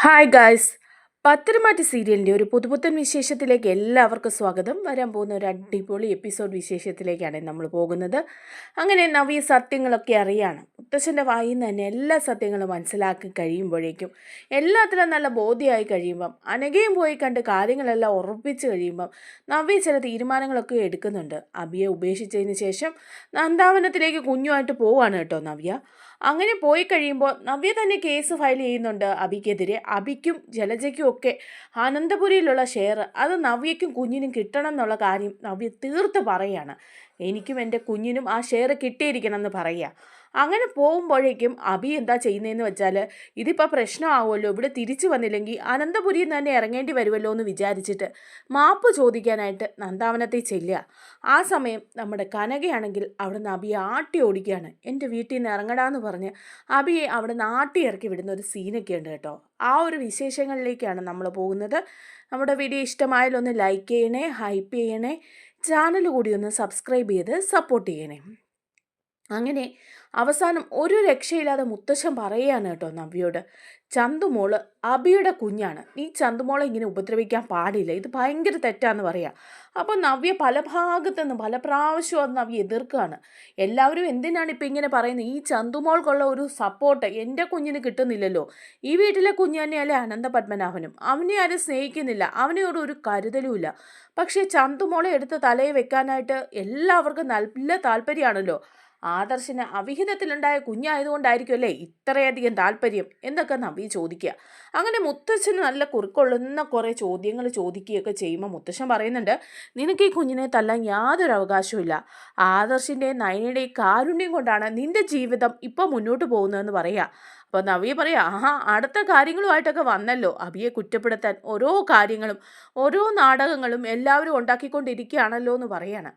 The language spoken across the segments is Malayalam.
ഹായ് ഗായ്സ് പത്തരമാറ്റ് സീരിയലിന്റെ ഒരു പുതുപുത്തൻ വിശേഷത്തിലേക്ക് എല്ലാവർക്കും സ്വാഗതം. വരാൻ പോകുന്ന ഒരു അടിപൊളി എപ്പിസോഡ് വിശേഷത്തിലേക്കാണ് നമ്മൾ പോകുന്നത്. അങ്ങനെ നവീ സത്യങ്ങളൊക്കെ അറിയാണ്. മുത്തശ്ശന്റെ വായിൽ നിന്ന് തന്നെ എല്ലാ സത്യങ്ങളും മനസ്സിലാക്കി കഴിയുമ്പോഴേക്കും എല്ലാത്തിലും നല്ല ബോധ്യമായി കഴിയുമ്പം അനകയും പോയി കണ്ട് കാര്യങ്ങളെല്ലാം ഉറപ്പിച്ച് കഴിയുമ്പം നവ്യ ചില തീരുമാനങ്ങളൊക്കെ എടുക്കുന്നുണ്ട്. അബിയെ ഉപേക്ഷിച്ചതിന് ശേഷം നന്ദാവനത്തിലേക്ക് കുഞ്ഞുമായിട്ട് പോവാണ് കേട്ടോ നവ്യ. അങ്ങനെ പോയി കഴിയുമ്പോൾ നവ്യ തന്നെ കേസ് ഫയൽ ചെയ്യുന്നുണ്ട് അബിക്കെതിരെ. അബിക്കും ജലജയ്ക്കും ഒക്കെ ആനന്ദപുരിയിലുള്ള ഷെയർ അത് നവ്യയ്ക്കും കുഞ്ഞിനും കിട്ടണം എന്നുള്ള കാര്യം നവ്യ തീർത്ത് പറയാണ്. എനിക്കും എന്റെ കുഞ്ഞിനും ആ ഷെയർ കിട്ടിയിരിക്കണം എന്ന് പറയുക. അങ്ങനെ പോകുമ്പോഴേക്കും അബി എന്താ ചെയ്യുന്നതെന്ന് വെച്ചാൽ ഇതിപ്പോൾ പ്രശ്നമാവുമല്ലോ ഇവിടെ തിരിച്ചു വന്നില്ലെങ്കിൽ അനന്തപുരിയിൽ നിന്ന് തന്നെ ഇറങ്ങേണ്ടി വരുമല്ലോ എന്ന് വിചാരിച്ചിട്ട് മാപ്പ് ചോദിക്കാനായിട്ട് നന്ദാവനത്തെ ചെല്ലുക. ആ സമയം നമ്മുടെ കനകയാണെങ്കിൽ അവിടുന്ന് അബിയെ ആട്ടി ഓടിക്കുകയാണ്. എന്റെ വീട്ടിൽ നിന്ന് ഇറങ്ങടാന്ന് പറഞ്ഞ് അബിയെ അവിടുന്ന് ആട്ടി ഇറക്കി വിടുന്ന ഒരു സീനൊക്കെ ഉണ്ട് കേട്ടോ. ആ ഒരു വിശേഷങ്ങളിലേക്കാണ് നമ്മൾ പോകുന്നത്. നമ്മുടെ വീഡിയോ ഇഷ്ടമായാലൊന്ന് ലൈക്ക് ചെയ്യണേ ഹൈപ്പ് ചെയ്യണേ. ചാനൽ കൂടി ഒന്ന് സബ്സ്ക്രൈബ് ചെയ്ത് സപ്പോർട്ട് ചെയ്യണേ. അങ്ങനെ അവസാനം ഒരു രക്ഷയില്ലാതെ മുത്തശ്ശൻ പറയുകയാണ് കേട്ടോ നവ്യോട് ചന്തുമോൾ അബിയുടെ കുഞ്ഞാണ്. നീ ചന്തുമോളെ ഇങ്ങനെ ഉപദ്രവിക്കാൻ പാടില്ല. ഇത് ഭയങ്കര തെറ്റാന്ന് പറയാം. അപ്പോൾ നവ്യ പല ഭാഗത്തു നിന്നും പല പ്രാവശ്യവും അത് നവ്യ എതിർക്കുകയാണ്. എല്ലാവരും എന്തിനാണ് ഇപ്പം ഇങ്ങനെ പറയുന്നത്? ഈ ചന്തുമോൾക്കുള്ള ഒരു സപ്പോർട്ട് എന്റെ കുഞ്ഞിന് കിട്ടുന്നില്ലല്ലോ. ഈ വീട്ടിലെ കുഞ്ഞ് തന്നെയല്ലേ അനന്ത പത്മനാഭനും. അവനെ ആരും സ്നേഹിക്കുന്നില്ല. അവനോട് ഒരു കരുതലുമില്ല പക്ഷേ ചന്തുമോളെ എടുത്ത് തലയിൽ വെക്കാനായിട്ട് എല്ലാവർക്കും നല്ല താല്പര്യമാണല്ലോ. ആദർശിന് അവിഹിതത്തിലുണ്ടായ കുഞ്ഞായതുകൊണ്ടായിരിക്കുമല്ലേ ഇത്രയധികം താല്പര്യം? എന്നൊക്കെ നവി ചോദിക്കുക. അങ്ങനെ മുത്തച്ഛന് നല്ല കുറുക്കൊള്ളുന്ന കുറേ ചോദ്യങ്ങൾ ചോദിക്കുകയൊക്കെ ചെയ്യുമ്പോൾ മുത്തശ്ശൻ പറയുന്നുണ്ട് നിനക്ക് ഈ കുഞ്ഞിനെ തല്ലാൻ യാതൊരു അവകാശവും ആദർശിന്റെ നയനയുടെയും കാരുണ്യം കൊണ്ടാണ് നിന്റെ ജീവിതം ഇപ്പം മുന്നോട്ട് പോകുന്നതെന്ന് പറയുക. അപ്പോൾ നവിയെ പറയാം ആഹാ അടുത്ത കാര്യങ്ങളുമായിട്ടൊക്കെ വന്നല്ലോ. അബിയെ കുറ്റപ്പെടുത്താൻ ഓരോ കാര്യങ്ങളും ഓരോ നാടകങ്ങളും എല്ലാവരും ഉണ്ടാക്കിക്കൊണ്ടിരിക്കുകയാണല്ലോ എന്ന് പറയാണ്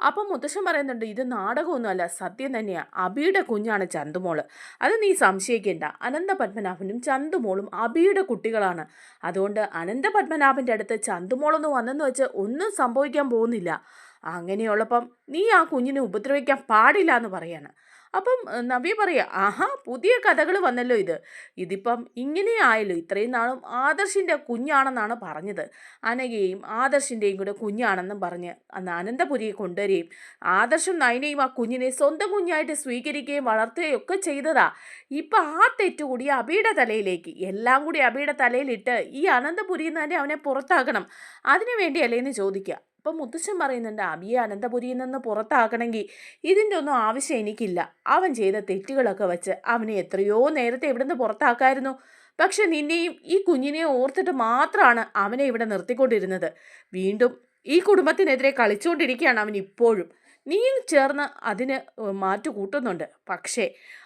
അപ്പം മുത്തശ്ശൻ പറയുന്നുണ്ട് ഇത് നാടകമൊന്നുമല്ല സത്യം തന്നെയാണ് അബിയുടെ കുഞ്ഞാണ് ചന്തുമോൾ. അത് നീ സംശയിക്കേണ്ട. അനന്ത പത്മനാഭനും ചന്തുമോളും അബിയുടെ കുട്ടികളാണ്. അതുകൊണ്ട് അനന്ത പത്മനാഭന്റെ അടുത്ത് ചന്തുമോളൊന്ന് വന്നെന്ന് വെച്ച് ഒന്നും സംഭവിക്കാൻ പോകുന്നില്ല. അങ്ങനെയുള്ളപ്പം നീ ആ കുഞ്ഞിനെ ഉപദ്രവിക്കാൻ പാടില്ല എന്ന് പറയാണ്. അപ്പം നവ്യ പറയുക ആഹാ പുതിയ കഥകൾ വന്നല്ലോ ഇത്. ഇതിപ്പം ഇങ്ങനെ ആയല്ലോ. ഇത്രയും നാളും ആദർശിന്റെ കുഞ്ഞാണെന്നാണ് പറഞ്ഞത്. അനകയും ആദർശിന്റെയും കൂടെ കുഞ്ഞാണെന്നും പറഞ്ഞ് അന്ന് അനന്തപുരിയെ കൊണ്ടുവരികയും ആദർശം നയനയും ആ കുഞ്ഞിനെ സ്വന്തം കുഞ്ഞായിട്ട് സ്വീകരിക്കുകയും വളർത്തുകയും ഒക്കെ ചെയ്തതാ. ഇപ്പം ആ തെറ്റുകൂടി അബിയുടെ തലയിലേക്ക് എല്ലാം കൂടി അബിയുടെ തലയിലിട്ട് ഈ അനന്തപുരിയിൽ നിന്ന് തന്നെ അവനെ പുറത്താക്കണം. അതിനു വേണ്ടിയല്ലേ എന്ന് ചോദിക്കുക. അപ്പം മുത്തശ്ശൻ പറയുന്നുണ്ട് അബിയെ അനന്തപുരിയിൽ നിന്ന് പുറത്താക്കണമെങ്കിൽ ഇതിന്റെ ഒന്നും ആവശ്യം എനിക്കില്ല. അവൻ ചെയ്ത തെറ്റുകളൊക്കെ വെച്ച് അവനെ എത്രയോ നേരത്തെ ഇവിടുന്ന് പുറത്താക്കായിരുന്നു. പക്ഷെ നിന്നെയും ഈ കുഞ്ഞിനെയും ഓർത്തിട്ട് മാത്രമാണ് അവനെ ഇവിടെ നിർത്തിക്കൊണ്ടിരുന്നത്. വീണ്ടും ഈ കുടുംബത്തിനെതിരെ കളിച്ചുകൊണ്ടിരിക്കുകയാണ് അവൻ ഇപ്പോഴും. നീയും ചേർന്ന് അതിന് മാറ്റു കൂട്ടുന്നുണ്ട്. പക്ഷേ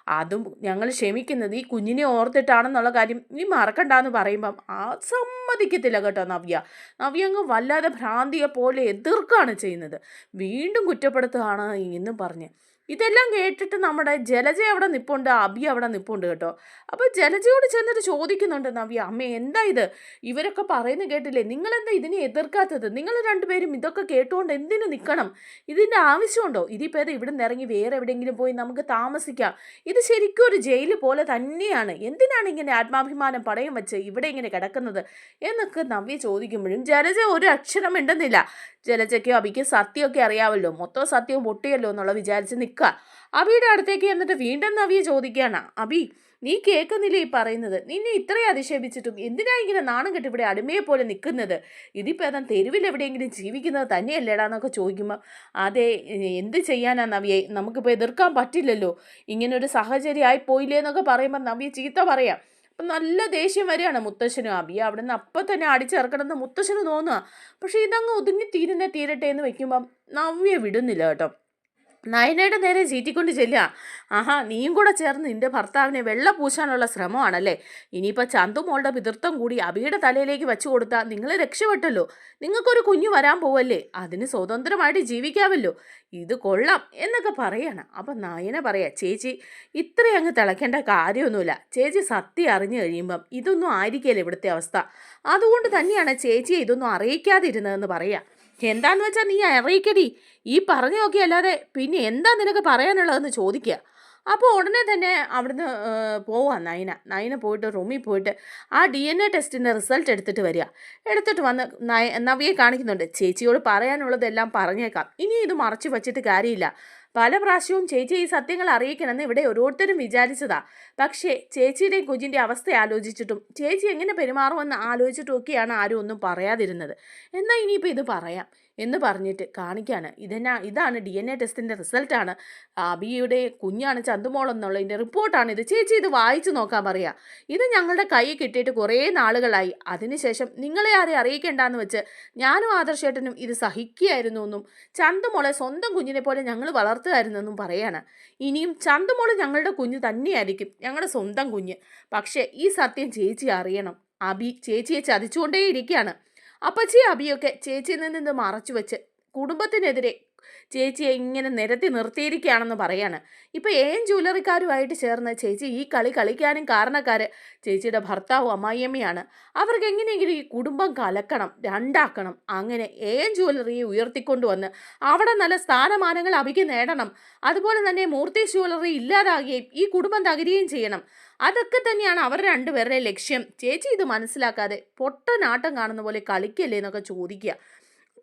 അതും ഞങ്ങൾ ക്ഷമിക്കുന്നത് ഈ കുഞ്ഞിനെ ഓർത്തിട്ടാണെന്നുള്ള കാര്യം നീ മറക്കണ്ടെന്ന് പറയുമ്പം ആ സമ്മതിക്കത്തില്ല കേട്ടോ നവ്യ. നവ്യ അങ്ങ് വല്ലാതെ ഭ്രാന്തിയെ പോലെ എതിർക്കുകയാണ് ചെയ്യുന്നത്. വീണ്ടും കുറ്റപ്പെടുത്തുകയാണ് എന്നും പറഞ്ഞ്. ഇതെല്ലാം കേട്ടിട്ട് നമ്മുടെ ജലജ അവിടെ നിപ്പുണ്ട് അബി അവിടെ നിപ്പുണ്ട് കേട്ടോ. അപ്പോൾ ജലജയോട് ചെന്നിട്ട് ചോദിക്കുന്നുണ്ട് നവ്യ അമ്മ എന്താ ഇത്? ഇവരൊക്കെ പറയുന്ന കേട്ടില്ലേ? നിങ്ങളെന്താ ഇതിനെ എതിർക്കാത്തത്? നിങ്ങൾ രണ്ടുപേരും ഇതൊക്കെ കേട്ടുകൊണ്ട് എന്തിനു നിൽക്കണം ഇതിന്റെ ആവശ്യമുണ്ടോ? ഇതിപ്പോൾ ഏത് ഇവിടെ നിന്ന് ഇറങ്ങി വേറെ എവിടെയെങ്കിലും പോയി നമുക്ക് താമസിക്കാം. ഇത് ശരിക്കും ഒരു ജയിൽ പോലെ തന്നെയാണ്. എന്തിനാണ് ഇങ്ങനെ ആത്മാഭിമാനം പടയം വെച്ച് ഇവിടെ ഇങ്ങനെ കിടക്കുന്നത്? എന്നൊക്കെ നവ്യ ചോദിക്കുമ്പോഴും ജലജ ഒരു അക്ഷരം ഉണ്ടെന്നില്ല ജലജയ്ക്കോ അബിക്ക് സത്യമൊക്കെ അറിയാമല്ലോ മൊത്തം സത്യവും പൊട്ടിയല്ലോ എന്നുള്ള വിചാരിച്ച് നിൽക്കുക. അബിയുടെ അടുത്തേക്ക് എന്നിട്ട് വീണ്ടും നവിയെ ചോദിക്കുകയാണ്. അബി നീ കേൾക്കുന്നില്ലേ ഈ പറയുന്നത്? നിന്നെ ഇത്രയും അധിക്ഷേപിച്ചിട്ടും എന്തിനാ ഇങ്ങനെ നാണം കെട്ടി ഇവിടെ അടിമയെ പോലെ നിൽക്കുന്നത്? ഇതിപ്പോൾ ഏതാ തെരുവിൽ എവിടെയെങ്കിലും ജീവിക്കുന്നത് തന്നെയല്ലേടാന്നൊക്കെ ചോദിക്കുമ്പോൾ അതെ എന്ത് ചെയ്യാനാ നവിയെ? നമുക്കിപ്പോൾ എതിർക്കാൻ പറ്റില്ലല്ലോ. ഇങ്ങനൊരു സാഹചര്യമായി പോയില്ലേ എന്നൊക്കെ പറയുമ്പോൾ നവിയെ ചീത്ത പറയാം. അപ്പം നല്ല ദേഷ്യം വരികയാണ് മുത്തശ്ശനും അബിയ. അവിടെ നിന്ന് അപ്പം തന്നെ അടിച്ചിറക്കണമെന്ന് മുത്തശ്ശന് തോന്നുക പക്ഷേ ഇതങ്ങ് ഒതുങ്ങി തീരുന്നേ തീരട്ടെ എന്ന് വെക്കുമ്പം നവ്യ വിടുന്നില്ല കേട്ടോ. നയനയുടെ നേരെ ചീറ്റിക്കൊണ്ട് ചെല്ലുക. ആഹാ നീയും കൂടെ ചേർന്ന് നിന്റെ ഭർത്താവിനെ വെള്ള പൂശാനുള്ള ശ്രമമാണല്ലേ? ഇനിയിപ്പോൾ ചന്തുമോളുടെ പിതൃത്വം കൂടി അബിയുടെ തലയിലേക്ക് വെച്ചു കൊടുത്താൽ നിങ്ങൾ രക്ഷപ്പെട്ടല്ലോ. നിങ്ങൾക്കൊരു കുഞ്ഞു വരാൻ പോവല്ലേ? അതിന് സ്വതന്ത്രമായിട്ട് ജീവിക്കാമല്ലോ. ഇത് കൊള്ളാം എന്നൊക്കെ പറയാണ്. അപ്പം നയന പറയാ ചേച്ചി ഇത്രയും അങ്ങ് തിളയ്ക്കേണ്ട കാര്യമൊന്നുമില്ല. ചേച്ചി സത്യം അറിഞ്ഞു കഴിയുമ്പം ഇതൊന്നും ആയിരിക്കില്ല ഇവിടുത്തെ അവസ്ഥ. അതുകൊണ്ട് തന്നെയാണ് ചേച്ചിയെ ഇതൊന്നും അറിയിക്കാതിരുന്നതെന്ന് പറയാം. എന്താന്ന് വെച്ചാൽ നീ അറിയിക്കടി. ഈ പറഞ്ഞു നോക്കിയല്ലാതെ പിന്നെ എന്താ നിനക്ക് പറയാനുള്ളതെന്ന് ചോദിക്കുക അപ്പോൾ ഉടനെ തന്നെ അവിടുന്ന് പോവാം നയന നയന പോയിട്ട് റൂമിൽ പോയിട്ട് ആ ഡി എൻ എ ടെസ്റ്റിന്റെ റിസൾട്ട് എടുത്തിട്ട് വരിക. എടുത്തിട്ട് വന്ന് നയ നവിയെ കാണിക്കുന്നുണ്ട്. ചേച്ചിയോട് പറയാനുള്ളതെല്ലാം പറഞ്ഞേക്കാം. ഇനി ഇത് മറച്ചു വച്ചിട്ട് കാര്യമില്ല. പല പ്രാവശ്യവും ചേച്ചി ഈ സത്യങ്ങൾ അറിയിക്കണമെന്ന് ഇവിടെ ഓരോരുത്തരും വിചാരിച്ചതാ. പക്ഷേ ചേച്ചിയുടെയും കുഞ്ഞിന്റെ അവസ്ഥ ആലോചിച്ചിട്ടും ചേച്ചി എങ്ങനെ പെരുമാറുമെന്ന് ആലോചിച്ചിട്ടും ഒക്കെയാണ് ആരും ഒന്നും പറയാതിരുന്നത്. എന്നാൽ ഇനിയിപ്പോൾ ഇത് പറയാം എന്ന് പറഞ്ഞിട്ട് കാണിക്കാണ്. ഇതെന്നാ ഇതാണ് ഡി എൻ എ ടെസ്റ്റിന്റെ റിസൾട്ടാണ്. അബിയുടെ കുഞ്ഞാണ് ചന്തുമോൾ എന്നുള്ളതിന്റെ റിപ്പോർട്ടാണ് ഇത്. ചേച്ചി ഇത് വായിച്ചു നോക്കാൻ പറയാം. ഇത് ഞങ്ങളുടെ കൈ കിട്ടിയിട്ട് കുറേ നാളുകളായി. അതിനുശേഷം നിങ്ങളെ ആരെ അറിയിക്കേണ്ടെന്ന് വെച്ച് ഞാനും ആദർശേട്ടനും ഇത് സഹിക്കുകയായിരുന്നു എന്നും ചന്തുമോളെ സ്വന്തം കുഞ്ഞിനെ പോലെ ഞങ്ങൾ വളർത്തുമായിരുന്നെന്നും പറയാണ്. ഇനിയും ചന്തുമോൾ ഞങ്ങളുടെ കുഞ്ഞ് തന്നെയായിരിക്കും ഞങ്ങളുടെ സ്വന്തം കുഞ്ഞ്. പക്ഷേ ഈ സത്യം ചേച്ചി അറിയണം. അബി ചേച്ചിയെ ചതിച്ചുകൊണ്ടേയിരിക്കുകയാണ്. അപ്പച്ചി അബിയൊക്കെ ചേച്ചിയിൽ നിന്ന് മറച്ചു വെച്ച് കുടുംബത്തിനെതിരെ ചേച്ചിയെ ഇങ്ങനെ നിരത്തി നിർത്തിയിരിക്കുകയാണെന്ന് പറയാണ്. ഇപ്പം ഏൻ ജ്വല്ലറിക്കാരുമായിട്ട് ചേർന്ന് ചേച്ചി ഈ കളി കളിക്കാനും കാരണക്കാർ ചേച്ചിയുടെ ഭർത്താവും അമ്മായിയമ്മയാണ്. അവർക്ക് എങ്ങനെയെങ്കിലും ഈ കുടുംബം കലക്കണം രണ്ടാക്കണം. അങ്ങനെ ഏൻ ജ്വല്ലറിയെ ഉയർത്തിക്കൊണ്ടുവന്ന് അവിടെ നല്ല സ്ഥാനമാനങ്ങൾ അഭിക്ക് നേടണം. അതുപോലെ തന്നെ മൂർത്തി ജ്വല്ലറി ഇല്ലാതാകുകയും ഈ കുടുംബം തകരുകയും ചെയ്യണം. അതൊക്കെ തന്നെയാണ് അവർ രണ്ടുപേരുടെ ലക്ഷ്യം. ചേച്ചി ഇത് മനസ്സിലാക്കാതെ പൊട്ടനാട്ടം കാണുന്ന പോലെ കളിക്കല്ലേ എന്നൊക്കെ ചോദിക്കുക.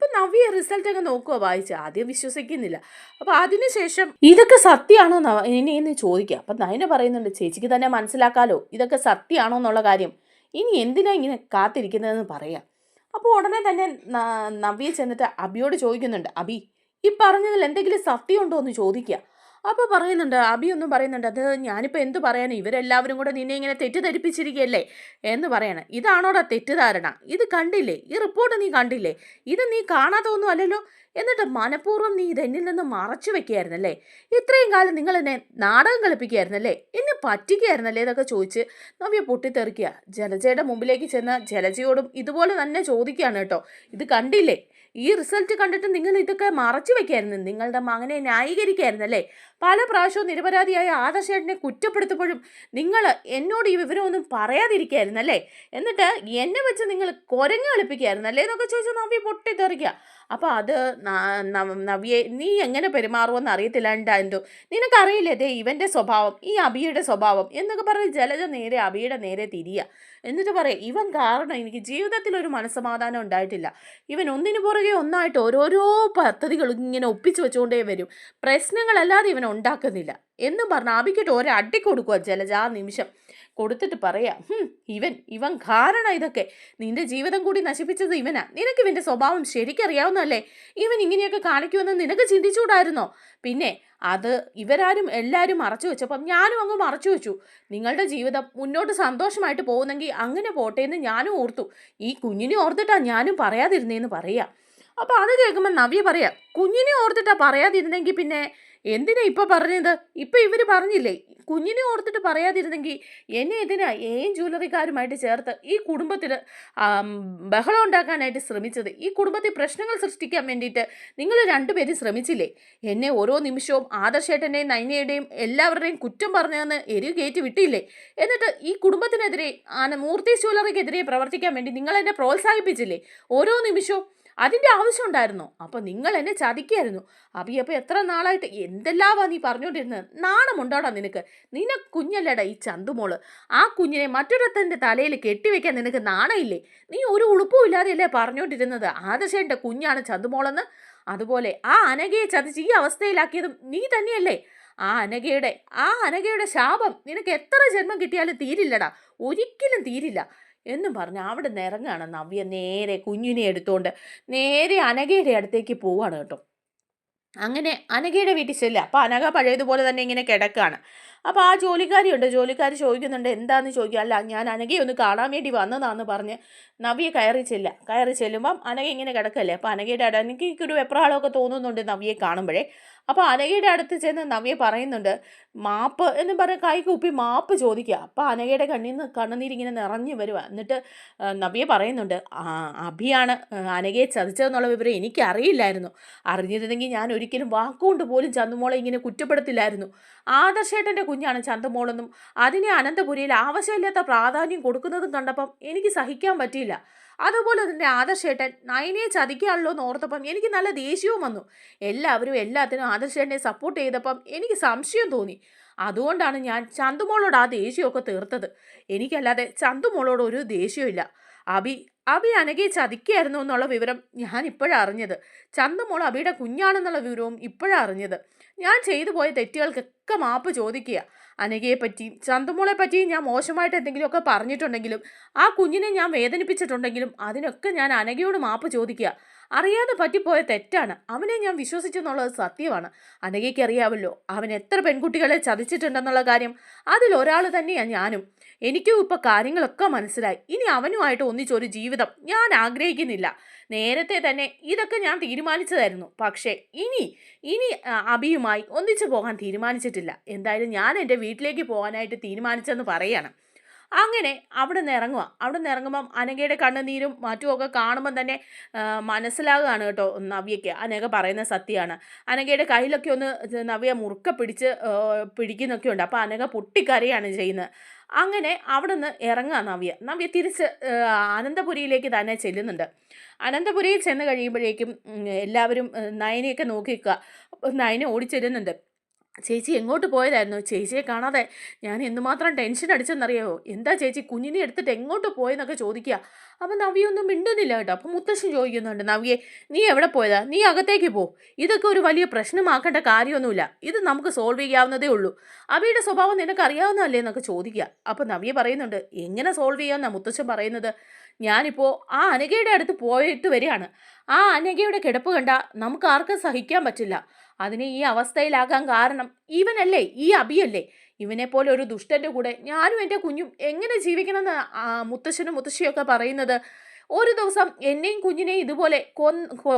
അപ്പം നവ്യ റിസൾട്ട് ഒക്കെ നോക്കുക വായിച്ച്. ആദ്യം വിശ്വസിക്കുന്നില്ല. അപ്പോൾ അതിനുശേഷം ഇതൊക്കെ സത്യമാണോ ഇനി എന്ന് ചോദിക്കുക അപ്പം നയന പറയുന്നുണ്ട് ചേച്ചിക്ക് തന്നെ മനസ്സിലാക്കാലോ. ഇതൊക്കെ സത്യമാണോ എന്നുള്ള കാര്യം. ഇനി എന്തിനാ ഇങ്ങനെ കാത്തിരിക്കുന്നതെന്ന് പറയാം. അപ്പോൾ ഉടനെ തന്നെ നവ്യ ചെന്നിട്ട് അബിയോട് ചോദിക്കുന്നുണ്ട് അബി ഈ പറഞ്ഞതിൽ എന്തെങ്കിലും സത്യമുണ്ടോ എന്ന് ചോദിക്കുക അപ്പോൾ പറയുന്നുണ്ട് അബി ഒന്നും പറയുന്നുണ്ട് അത് ഞാനിപ്പോൾ എന്ത് പറയാനും? ഇവരെല്ലാവരും കൂടെ നിന്നെ ഇങ്ങനെ തെറ്റിദ്ധരിപ്പിച്ചിരിക്കുകയല്ലേ? എന്ന് പറയണം. ഇതാണോടാ തെറ്റിദ്ധാരണ? ഇത് കണ്ടില്ലേ? ഈ റിപ്പോർട്ട് നീ കണ്ടില്ലേ? ഇത് നീ ഒന്നും അല്ലല്ലോ? എന്നിട്ട് മനഃപൂർവം നീ ഇതെന്നിൽ നിന്ന് മറച്ചു വെക്കുകയായിരുന്നല്ലേ? ഇത്രയും കാലം നിങ്ങൾ എന്നെ നാടകം കളിപ്പിക്കുകയായിരുന്നല്ലേ? എന്നെ പറ്റിക്കുകയായിരുന്നല്ലേ ഇതൊക്കെ ചോദിച്ച് നവ്യ പൊട്ടിത്തെറിക്കുക. ജലജയുടെ മുമ്പിലേക്ക് ചെന്ന് ജലജയോടും ഇതുപോലെ തന്നെ ചോദിക്കുകയാണ് കേട്ടോ. ഇത് കണ്ടില്ലേ? ഈ റിസൾട്ട് കണ്ടിട്ട് നിങ്ങൾ ഇതൊക്കെ മറച്ചു വെക്കായിരുന്നു. നിങ്ങളുടെ മകനെ ന്യായീകരിക്കായിരുന്നു അല്ലേ? പല പ്രാവശ്യവും നിരപരാധിയായ ആദർശേട്ടനെ കുറ്റപ്പെടുത്തുമ്പോഴും നിങ്ങൾ എന്നോട് ഈ വിവരമൊന്നും പറയാതിരിക്കായിരുന്നല്ലേ എന്നിട്ട് എന്നെ വെച്ച് നിങ്ങൾ കുരങ്ങ് കളിപ്പിക്കായിരുന്നല്ലേ എന്നൊക്കെ ചോദിച്ചാൽ നവ്യ പൊട്ടിത്തെറിക്കുക. അപ്പോൾ അത് നവ്യെ നീ എങ്ങനെ പെരുമാറുമെന്ന് അറിയത്തില്ലാണ്ടോ നിനക്കറിയില്ലേ ദേ ഇവന്റെ സ്വഭാവം ഈ അബിയുടെ സ്വഭാവം എന്നൊക്കെ പറഞ്ഞ് ജലജ നേരെ അബിയുടെ നേരെ തിരിയുക എന്നിട്ട് പറയാം ഇവൻ കാരണം എനിക്ക് ജീവിതത്തിൽ ഒരു മനസ്സമാധാനം ഉണ്ടായിട്ടില്ല. ഇവൻ ഒന്നിനു പുറകെ ഒന്നായിട്ട് ഓരോരോ പദ്ധതികൾ ഇങ്ങനെ ഒപ്പിച്ചു വെച്ചുകൊണ്ടേ വരും. പ്രശ്നങ്ങളല്ലാതെ ഇവൻ ഉണ്ടാക്കുന്നില്ല. എന്നും പറഞ്ഞാൽ അബിക്കിട്ട് ഒരടി കൊടുക്കുക ജലജ ആ നിമിഷം. കൊടുത്തിട്ട് പറയാം. "ഹും, ഇവൻ ഇവൻ കാരണം ഇതൊക്കെ. നിന്റെ ജീവിതം കൂടി നശിപ്പിച്ചത് ഇവനാ. നിനക്ക് ഇവന്റെ സ്വഭാവം ശരിക്കറിയാവുന്നല്ലേ ഇവൻ ഇങ്ങനെയൊക്കെ കാണിക്കുമെന്ന് നിനക്ക് ചിന്തിച്ചുകൂടായിരുന്നോ? പിന്നെ അത് ഇവരാരും എല്ലാവരും മറച്ചു വെച്ചപ്പോൾ ഞാനും അങ്ങ് മറച്ചു വെച്ചു. നിങ്ങളുടെ ജീവിതം മുന്നോട്ട് സന്തോഷമായിട്ട് പോകുന്നെങ്കിൽ അങ്ങനെ പോട്ടെ എന്ന് ഞാനും ഓർത്തു. ഈ കുഞ്ഞിനെ ഓർത്തിട്ടാ ഞാനും പറയാതിരുന്നേന്ന് പറയാം. അപ്പോൾ അത് കേൾക്കുമ്പോൾ നവ്യ പറയാം കുഞ്ഞിനെ ഓർത്തിട്ടാ പറയാതിരുന്നെങ്കിൽ പിന്നെ എന്തിനാ ഇപ്പൊ പറഞ്ഞത്? ഇപ്പൊ ഇവർ പറഞ്ഞില്ലേ കുഞ്ഞിനെ ഓർത്തിട്ട് പറയാതിരുന്നെങ്കിൽ എന്നെ ഇതിനാ ഏൻ ജ്വല്ലറിക്കാരുമായിട്ട് ചേർത്ത് ഈ കുടുംബത്തിൽ ബഹളം ഉണ്ടാക്കാനായിട്ട് ശ്രമിച്ചത്? ഈ കുടുംബത്തിൽ പ്രശ്നങ്ങൾ സൃഷ്ടിക്കാൻ വേണ്ടിയിട്ട് നിങ്ങൾ രണ്ടുപേരും ശ്രമിച്ചില്ലേ? എന്നെ ഓരോ നിമിഷവും ആദർശേട്ടന്റെയും നൈനയുടെയും എല്ലാവരുടെയും കുറ്റം പറഞ്ഞതെന്ന് എരിവ് കയറ്റി വിട്ടില്ലേ? എന്നിട്ട് ഈ കുടുംബത്തിനെതിരെ ആന മൂർത്തി ജ്വല്ലറിക്കെതിരെ പ്രവർത്തിക്കാൻ വേണ്ടി നിങ്ങൾ എന്നെ പ്രോത്സാഹിപ്പിച്ചില്ലേ? ഓരോ നിമിഷവും അതിന്റെ ആവശ്യം ഉണ്ടായിരുന്നോ. അപ്പോൾ നിങ്ങൾ എന്നെ ചതിക്കായിരുന്നു. അപ്പം എത്ര നാളായിട്ട് എന്തെല്ലാമാണ് നീ പറഞ്ഞുകൊണ്ടിരുന്നത്? നാണമുണ്ടോടാ നിനക്ക്? നിന കുഞ്ഞല്ലേടാ ഈ ചന്തുമോൾ. ആ കുഞ്ഞിനെ മറ്റൊരുത്തന്റെ തലയിൽ കെട്ടിവെക്കാൻ നിനക്ക് നാണയില്ലേ? നീ ഒരു ഉളുപ്പും ഇല്ലാതെയല്ലേ പറഞ്ഞുകൊണ്ടിരുന്നത്? ആദർശേന്റെ കുഞ്ഞാണ് ചന്തുമോളെന്ന്? അതുപോലെ ആ അനഘയെ ചതിച്ച് ഈ അവസ്ഥയിലാക്കിയതും നീ തന്നെയല്ലേ? ആ അനഘയുടെ ആ അനഘയുടെ ശാപം നിനക്ക് എത്ര ജന്മം കിട്ടിയാലും തീരില്ലടാ. ഒരിക്കലും തീരില്ല. എന്നും പറഞ്ഞ് അവിടെ നിന്ന് ഇറങ്ങുകയാണ് നവ്യ നേരെ കുഞ്ഞിനെ എടുത്തുകൊണ്ട് നേരെ അനഘയുടെ അടുത്തേക്ക് പോവാണ് കേട്ടോ. അങ്ങനെ അനഘയുടെ വീട്ടിൽ ചെല്ലുക അപ്പോൾ അനഘ പഴയതുപോലെ തന്നെ ഇങ്ങനെ കിടക്കുകയാണ് അപ്പോൾ ആ ജോലിക്കാരിയുണ്ട്. ജോലിക്കാരി ചോദിക്കുന്നുണ്ട് എന്താന്ന് ചോദിക്കുക അല്ല ഞാൻ അനഘയെ ഒന്ന് കാണാൻ വേണ്ടി വന്നതാന്ന് പറഞ്ഞ് നവ്യ കയറി ചെല്ല കയറി ചെല്ലുമ്പം അനഘ ഇങ്ങനെ കിടക്കല്ലേ? അപ്പോൾ അനഘയുടെ അടുത്ത് എനിക്ക് ഒരു വെപ്രാളമൊക്കെ തോന്നുന്നുണ്ട് നവിയെ കാണുമ്പോഴേ. അപ്പോൾ അനഘയുടെ അടുത്ത് ചെന്ന് നവ്യ പറയുന്നുണ്ട് മാപ്പ് എന്ന് പറഞ്ഞ് കൈ കൂപ്പി മാപ്പ് ചോദിക്കുക. അപ്പോൾ അനഘയുടെ കണ്ണിൽ നിന്ന് കണ്ണുനീരിങ്ങനെ നിറഞ്ഞു വരുക എന്നിട്ട് നവ്യ പറയുന്നുണ്ട് അഭിയാണ് അനകയെ ചതിച്ചതെന്നുള്ള വിവരം എനിക്കറിയില്ലായിരുന്നു. അറിഞ്ഞിരുന്നെങ്കിൽ ഞാൻ ഒരിക്കലും വാക്കുകൊണ്ട് പോലും ചന്തുമോളെ ഇങ്ങനെ കുറ്റപ്പെടുത്തില്ലായിരുന്നു. ആദർശേട്ടന്റെ കുഞ്ഞാണ് ചന്തമോളെന്നും അതിനെ അനന്തപുരിയിൽ ആവശ്യമില്ലാത്ത പ്രാധാന്യം കൊടുക്കുന്നതും കണ്ടപ്പം എനിക്ക് സഹിക്കാൻ പറ്റിയില്ല. അതുപോലെ തന്നെ ആദർശേട്ടൻ നയനെ ചതിക്കാണല്ലോ എന്ന് ഓർത്തപ്പം എനിക്ക് നല്ല ദേഷ്യവും വന്നു. എല്ലാവരും എല്ലാത്തിനും ആദർശേട്ടനെ സപ്പോർട്ട് ചെയ്തപ്പം എനിക്ക് സംശയം തോന്നി. അതുകൊണ്ടാണ് ഞാൻ ചന്തുമോളോട് ആ ദേഷ്യമൊക്കെ തീർത്തത്. എനിക്കല്ലാതെ ചന്തുമോളോട് ഒരു ദേഷ്യമില്ല അബി അബി അനഘയെ ചതിക്കായിരുന്നു എന്നുള്ള വിവരം ഞാൻ ഇപ്പോഴാണ് അറിഞ്ഞത്. ചന്തുമോൾ അബിയുടെ കുഞ്ഞാണെന്നുള്ള വിവരവും ഇപ്പോഴാണ് അറിഞ്ഞത്. ഞാൻ ചെയ്തു പോയ തെറ്റുകൾക്കൊക്കെ മാപ്പ് ചോദിക്കുക. അനഘയെ പറ്റിയും ചന്തുമോളെ പറ്റിയും ഞാൻ മോശമായിട്ട് എന്തെങ്കിലുമൊക്കെ പറഞ്ഞിട്ടുണ്ടെങ്കിലും ആ കുഞ്ഞിനെ ഞാൻ വേദനിപ്പിച്ചിട്ടുണ്ടെങ്കിലും അതിനൊക്കെ ഞാൻ അനഘയോട് മാപ്പ് ചോദിക്കുക. അറിയാതെ പറ്റിപ്പോയ തെറ്റാണ്. അവനെ ഞാൻ വിശ്വസിച്ചെന്നുള്ളത് സത്യമാണ്. അനഘയ്ക്ക് അറിയാമല്ലോ അവൻ എത്ര പെൺകുട്ടികളെ ചതിച്ചിട്ടുണ്ടെന്നുള്ള കാര്യം. അതിലൊരാൾ തന്നെയാണ് ഞാനും. എനിക്കും ഇപ്പോൾ കാര്യങ്ങളൊക്കെ മനസ്സിലായി. ഇനി അവനുമായിട്ട് ഒന്നിച്ചൊരു ജീവിതം ഞാൻ ആഗ്രഹിക്കുന്നില്ല. നേരത്തെ തന്നെ ഇതൊക്കെ ഞാൻ തീരുമാനിച്ചതായിരുന്നു. പക്ഷേ ഇനി ഇനി അബിയുമായി ഒന്നിച്ചു പോകാൻ തീരുമാനിച്ചിട്ടില്ല. എന്തായാലും ഞാൻ എന്റെ വീട്ടിലേക്ക് പോകാനായിട്ട് തീരുമാനിച്ചെന്ന് പറയാണ്. അങ്ങനെ അവിടെ നിന്ന് ഇറങ്ങുക അവിടെ നിന്ന് ഇറങ്ങുമ്പം അനഘയുടെ കണ്ണുനീരും മറ്റുമൊക്കെ കാണുമ്പം തന്നെ മനസ്സിലാകുകയാണ് കേട്ടോ നവ്യയ്ക്ക്. അനഘ പറയുന്ന സത്യമാണ്. അനഘയുടെ കയ്യിലൊക്കെ ഒന്ന് നവ്യ മുറുക്ക പിടിച്ച് പിടിക്കുന്നൊക്കെ ഉണ്ട് അപ്പോൾ അനഘ പൊട്ടിക്കരയാണ് ചെയ്യുന്നത്. അങ്ങനെ അവിടെ നിന്ന് ഇറങ്ങുക നവ്യ. നവ്യ തിരിച്ച് അനന്തപുരിയിലേക്ക് തന്നെ ചെല്ലുന്നുണ്ട്. അനന്തപുരിയിൽ ചെന്ന് കഴിയുമ്പോഴേക്കും എല്ലാവരും നയനെയൊക്കെ നോക്കി നിൽക്കുക അപ്പോൾ നയനെ ഓടിച്ചെല്ലുന്നുണ്ട്. ചേച്ചി എങ്ങോട്ട് പോയതായിരുന്നു? ചേച്ചിയെ കാണാതെ ഞാൻ എന്തുമാത്രം ടെൻഷൻ അടിച്ചെന്നറിയാവോ എന്താ ചേച്ചി കുഞ്ഞിനെ എടുത്തിട്ട് എങ്ങോട്ട് പോയെന്നൊക്കെ ചോദിക്കുക. അപ്പം നവ്യൊന്നും മിണ്ടുന്നില്ല കേട്ടോ. അപ്പം മുത്തശ്ശൻ ചോദിക്കുന്നുണ്ട് നവ്യെ നീ എവിടെ പോയതാ? നീ അകത്തേക്ക് പോ. ഇതൊക്കെ ഒരു വലിയ പ്രശ്നമാക്കേണ്ട കാര്യമൊന്നുമില്ല. ഇത് നമുക്ക് സോൾവ് ചെയ്യാവുന്നതേ ഉള്ളൂ. അബിയുടെ സ്വഭാവം നിനക്ക് അറിയാവുന്നതല്ലേ എന്നൊക്കെ ചോദിക്കുക. അപ്പം നവ്യ പറയുന്നുണ്ട് എങ്ങനെ സോൾവ് ചെയ്യാമെന്നാണ് മുത്തശ്ശൻ പറയുന്നത്? ഞാനിപ്പോൾ ആ അനഘയുടെ അടുത്ത് പോയിട്ട് വരികയാണ്. ആ അനഘയുടെ കിടപ്പ് കണ്ട നമുക്ക് ആർക്കും സഹിക്കാൻ പറ്റില്ല. അതിനെ ഈ അവസ്ഥയിലാകാൻ കാരണം ഇവനല്ലേ ഈ അബിയല്ലേ? ഇവനെ പോലെ ഒരു ദുഷ്ടന്റെ കൂടെ ഞാനും എന്റെ കുഞ്ഞും എങ്ങനെ ജീവിക്കണമെന്ന് മുത്തശ്ശനും മുത്തശ്ശിയൊക്കെ പറയുന്നത്? ഒരു ദിവസം എന്നെയും കുഞ്ഞിനെയും ഇതുപോലെ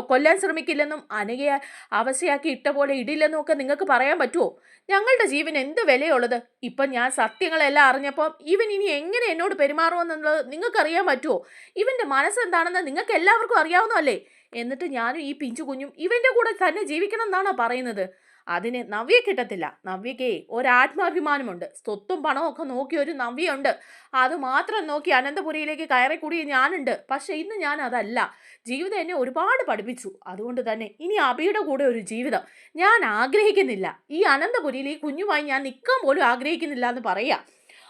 കൊല്ലാൻ ശ്രമിക്കില്ലെന്നും അനകയെ അവശയാക്കി ഇട്ട പോലെ ഇടില്ലെന്നും ഒക്കെ നിങ്ങൾക്ക് പറയാൻ പറ്റുമോ ഞങ്ങളുടെ ജീവൻ എന്ത് വിലയുള്ളത്? ഇപ്പം ഞാൻ സത്യങ്ങളെല്ലാം അറിഞ്ഞപ്പോൾ ഇവൻ ഇനി എങ്ങനെ എന്നോട് പെരുമാറുമെന്നുള്ളത് നിങ്ങൾക്കറിയാൻ പറ്റുമോ ഇവന്റെ മനസ്സെന്താണെന്ന് നിങ്ങൾക്ക് എല്ലാവർക്കും അറിയാവുന്നതല്ലേ? എന്നിട്ട് ഞാനും ഈ പിഞ്ചു കുഞ്ഞും ഇവന്റെ കൂടെ തന്നെ ജീവിക്കണം എന്നാണോ പറയുന്നത്? അതിന് നവ്യ കിട്ടത്തില്ല. നവ്യക്കേ ഒരാത്മാഭിമാനമുണ്ട്. സ്വത്തും പണവും ഒക്കെ നോക്കിയ ഒരു നവ്യുണ്ട് അത് മാത്രം നോക്കി അനന്തപുരിയിലേക്ക് കയറിക്കൂടിയ ഞാനുണ്ട്. പക്ഷെ ഇന്ന് ഞാൻ അതല്ല. ജീവിതം എന്നെ ഒരുപാട് പഠിപ്പിച്ചു. അതുകൊണ്ട് തന്നെ ഇനി അബിയുടെ കൂടെ ഒരു ജീവിതം ഞാൻ ആഗ്രഹിക്കുന്നില്ല. ഈ അനന്തപുരിയിൽ ഈ കുഞ്ഞുമായി ഞാൻ നിൽക്കാൻ പോലും ആഗ്രഹിക്കുന്നില്ല എന്ന് പറയാം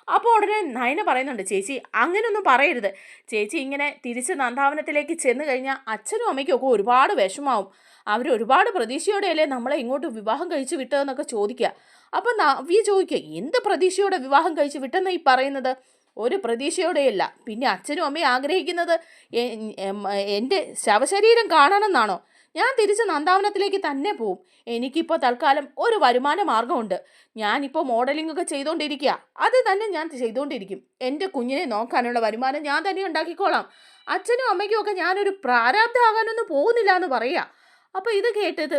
അപ്പോൾ ഉടനെ നയന പറയുന്നുണ്ട് ചേച്ചി അങ്ങനെയൊന്നും പറയരുത്. ചേച്ചി ഇങ്ങനെ തിരിച്ച് നന്ദാവനത്തിലേക്ക് ചെന്ന് കഴിഞ്ഞാൽ അച്ഛനും അമ്മയ്ക്കും ഒക്കെ ഒരുപാട് വിഷമാവും. അവർ ഒരുപാട് പ്രതീക്ഷയോടെയല്ലേ നമ്മളെ ഇങ്ങോട്ട് വിവാഹം കഴിച്ച് വിട്ടതെന്നൊക്കെ ചോദിക്കുക അപ്പം നവ്യ ചോദിക്കുക എന്ത് പ്രതീക്ഷയോടെ വിവാഹം കഴിച്ച് വിട്ടെന്ന് ഈ പറയുന്നത്? ഒരു പ്രതീക്ഷയോടെയല്ല. പിന്നെ അച്ഛനും അമ്മയും ആഗ്രഹിക്കുന്നത് എന്റെ ശവശരീരം കാണണമെന്നാണോ ഞാൻ തിരിച്ച് നന്ദാവനത്തിലേക്ക് തന്നെ പോവും. എനിക്കിപ്പോൾ തൽക്കാലം ഒരു വരുമാന മാർഗമുണ്ട് ഞാനിപ്പോൾ മോഡലിംഗ് ഒക്കെ ചെയ്തുകൊണ്ടിരിക്കുക അത് തന്നെ ഞാൻ ചെയ്തുകൊണ്ടിരിക്കും എന്റെ കുഞ്ഞിനെ നോക്കാനുള്ള വരുമാനം ഞാൻ തന്നെ ഉണ്ടാക്കിക്കോളാം. അച്ഛനും അമ്മയ്ക്കും ഒക്കെ ഞാനൊരു പ്രാരാബ്ധമാകാനൊന്നും പോകുന്നില്ല എന്ന് പറയാം. അപ്പോൾ ഇത് കേട്ടത്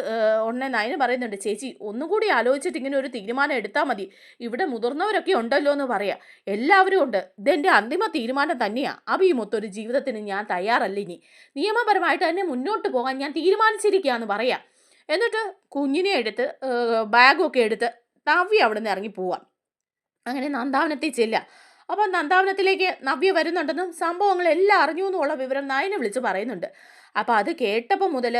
ഉടനെ നയന് പറയുന്നുണ്ട് ചേച്ചി ഒന്നുകൂടി ആലോചിച്ചിട്ട് ഇങ്ങനെ ഒരു തീരുമാനം എടുത്താൽ മതി. ഇവിടെ മുതിർന്നവരൊക്കെ ഉണ്ടല്ലോ എന്ന് പറയാം. എല്ലാവരും ഉണ്ട്. ഇതെന്റെ അന്തിമ തീരുമാനം തന്നെയാണ് അബി മൊത്തൊരു ജീവിതത്തിന് ഞാൻ തയ്യാറല്ല ഇനി. നിയമപരമായിട്ട് തന്നെ മുന്നോട്ട് പോകാൻ ഞാൻ തീരുമാനിച്ചിരിക്കുകയെന്ന് പറയാം. എന്നിട്ട് കുഞ്ഞിനെ എടുത്ത് ബാഗൊക്കെ എടുത്ത് നവ്യ അവിടെ നിന്ന് ഇറങ്ങി പോവാം. അങ്ങനെ നന്ദാവനത്തിൽ ചെല്ലുക. അപ്പോൾ നന്ദാവനത്തിലേക്ക് നവ്യ വരുന്നുണ്ടെന്നും സംഭവങ്ങളെല്ലാം അറിഞ്ഞു എന്നുള്ള വിവരം നായനെ വിളിച്ച് പറയുന്നുണ്ട്. അപ്പോൾ അത് കേട്ടപ്പോൾ മുതൽ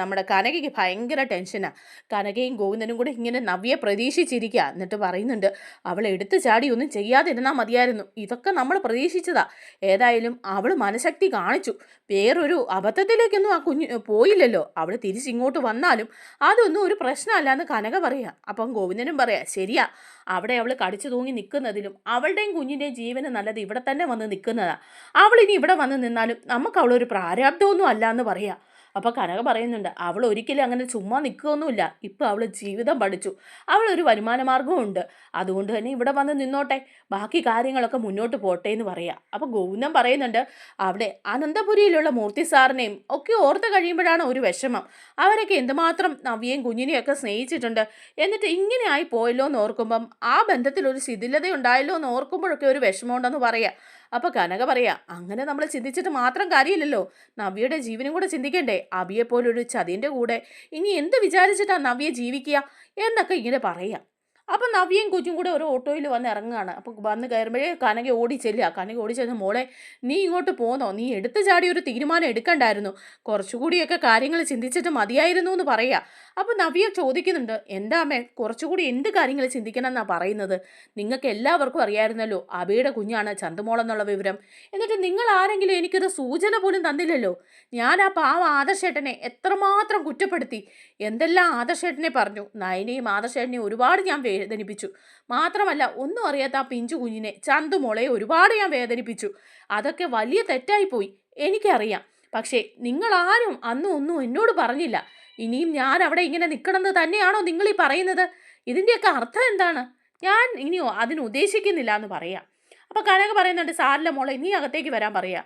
നമ്മുടെ കനകയ്ക്ക് ഭയങ്കര ടെൻഷനാണ് കനകയും ഗോവിന്ദനും കൂടെ ഇങ്ങനെ നവ്യെ പ്രതീക്ഷിച്ചിരിക്കുക എന്നിട്ട് പറയുന്നുണ്ട് അവൾ എടുത്തു ചാടി ഒന്നും ചെയ്യാതിരുന്നാൽ മതിയായിരുന്നു. ഇതൊക്കെ നമ്മൾ പ്രതീക്ഷിച്ചതാ. ഏതായാലും അവൾ മനഃശക്തി കാണിച്ചു. വേറൊരു അബദ്ധത്തിലേക്കൊന്നും ആ കുഞ്ഞ് പോയില്ലല്ലോ. അവൾ തിരിച്ചിങ്ങോട്ട് വന്നാലും അതൊന്നും ഒരു പ്രശ്നമല്ല എന്ന് കനക പറയുക അപ്പം ഗോവിന്ദനും പറയാം ശരിയാ. അവിടെ അവൾ കടിച്ചു തൂങ്ങി നിൽക്കുന്നതിലും അവളുടെയും കുഞ്ഞിന്റെയും ജീവന് നല്ലത് ഇവിടെ തന്നെ വന്ന് നിൽക്കുന്നതാണ് അവളിനി ഇവിടെ വന്ന് നിന്നാലും നമുക്ക് അവളൊരു പ്രാരാബ്ദമൊന്നും അല്ല എന്ന് പറയാ. അപ്പോൾ കനക പറയുന്നുണ്ട് അവൾ ഒരിക്കലും അങ്ങനെ ചുമ്മാ നിൽക്കുകയൊന്നുമില്ല ഇപ്പം അവൾ ജീവിതം പഠിച്ചു. അവളൊരു വരുമാന മാർഗമുണ്ട് അതുകൊണ്ട് തന്നെ ഇവിടെ വന്ന് നിന്നോട്ടെ. ബാക്കി കാര്യങ്ങളൊക്കെ മുന്നോട്ട് പോട്ടെ എന്ന് പറയാം. അപ്പോൾ ഗൗനം പറയുന്നുണ്ട് അവിടെ അനന്തപുരിയിലുള്ള മൂർത്തി സാറിനെയും ഒക്കെ ഓർത്ത് കഴിയുമ്പോഴാണ് ഒരു വിഷമം. അവരൊക്കെ എന്തുമാത്രം നവ്യയും കുഞ്ഞിനെയും ഒക്കെ സ്നേഹിച്ചിട്ടുണ്ട്. എന്നിട്ട് ഇങ്ങനെ ആയി പോയല്ലോ എന്ന് ഓർക്കുമ്പം ആ ബന്ധത്തിൽ ഒരു ശിഥിലത ഉണ്ടായല്ലോ എന്ന് ഓർക്കുമ്പോഴൊക്കെ ഒരു വിഷമമുണ്ടെന്ന് പറയാം. അപ്പോൾ കനക പറയാ അങ്ങനെ നമ്മൾ ചിന്തിച്ചിട്ട് മാത്രം കാര്യമില്ലല്ലോ. നവ്യയുടെ ജീവനും കൂടെ ചിന്തിക്കണ്ടേ? അബിയെ പോലൊരു ചതിന്റെ കൂടെ. ഇനി എന്ത് വിചാരിച്ചിട്ടാ നവ്യ ജീവിക്കുക? എന്നൊക്കെ ഇങ്ങനെ പറയാം. അപ്പം നവ്യയും കുഞ്ഞും കൂടെ ഒരു ഓട്ടോയിൽ വന്ന് ഇറങ്ങുകയാണ്. അപ്പോൾ വന്ന് കയറുമ്പോഴേ കനകി ഓടി ചെല്ലുക. കനകി ഓടി ചെന്ന് മോളെ നീ ഇങ്ങോട്ട് പോന്നോ? നീ എടുത്തു ചാടി ഒരു തീരുമാനം എടുക്കണ്ടായിരുന്നു. കുറച്ചുകൂടിയൊക്കെ കാര്യങ്ങൾ ചിന്തിച്ചിട്ട് മതിയായിരുന്നു എന്ന് പറയുക. അപ്പം നവ്യ ചോദിക്കുന്നുണ്ട് എന്താ അമ്മേ കുറച്ചുകൂടി എന്ത് കാര്യങ്ങൾ ചിന്തിക്കണം എന്നാണ് പറയുന്നത്? നിങ്ങൾക്ക് എല്ലാവർക്കും അറിയാമായിരുന്നല്ലോ അബിയുടെ കുഞ്ഞാണ് ചന്തുമോളെന്നുള്ള വിവരം. എന്നിട്ട് നിങ്ങൾ ആരെങ്കിലും എനിക്കൊരു സൂചന പോലും തന്നില്ലല്ലോ. ഞാൻ ആ പാവ ആദർശേട്ടനെ എത്രമാത്രം കുറ്റപ്പെടുത്തി. എന്തെല്ലാം ആദർശേട്ടനെ പറഞ്ഞു. നയനെയും ആദർശേട്ടനെയും ഒരുപാട് ഞാൻ വേദനിപ്പിച്ചു. മാത്രമല്ല ഒന്നും അറിയാത്ത ആ പിഞ്ചു കുഞ്ഞിനെ ചന്തുമോളെ ഒരുപാട് ഞാൻ വേദനിപ്പിച്ചു. അതൊക്കെ വലിയ തെറ്റായിപ്പോയി എനിക്കറിയാം. പക്ഷേ നിങ്ങളാരും അന്നും ഒന്നും എന്നോട് പറഞ്ഞില്ല. ഇനിയും ഞാൻ അവിടെ ഇങ്ങനെ നിൽക്കണമെന്ന് തന്നെയാണോ നിങ്ങൾ ഈ പറയുന്നത്? ഇതിന്റെയൊക്കെ അർത്ഥം എന്താണ്? ഞാൻ ഇനിയോ അതിന് ഉദ്ദേശിക്കുന്നില്ല എന്ന് പറയാം. അപ്പോൾ കനക പറയുന്നുണ്ട് സാറിന്റെ മോളെ നീ അകത്തേക്ക് വരാൻ പറയാ.